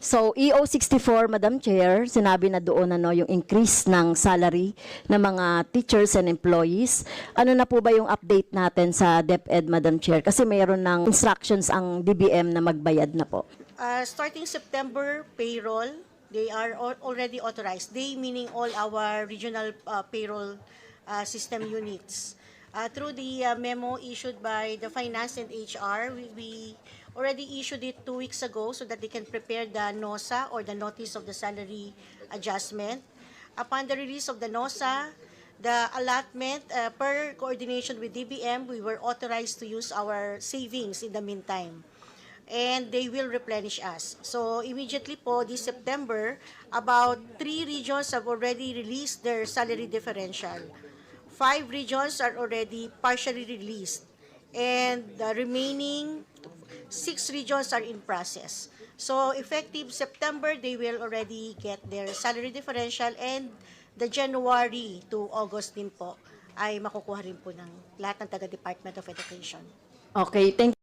So, EO64, Madam Chair, sinabi na doon ano, yung increase ng salary ng mga teachers and employees. Ano na po ba yung update natin sa DepEd, Madam Chair? Kasi mayroon ng instructions ang DBM na magbayad na po. Uh, starting September payroll, they are al- already authorized. They meaning all our regional uh, payroll uh, system units. Uh, through the uh, memo issued by the Finance and HR, we, we already issued it two weeks ago so that they can prepare the NOSA or the Notice of the Salary Adjustment. Upon the release of the NOSA, the allotment, uh, per coordination with DBM, we were authorized to use our savings in the meantime and they will replenish us. So immediately po, this September, about three regions have already released their salary differential. Five regions are already partially released, and the remaining six regions are in process. So effective September, they will already get their salary differential and the January to August din po ay makukuha rin po ng lahat ng taga-Department of Education. Okay, thank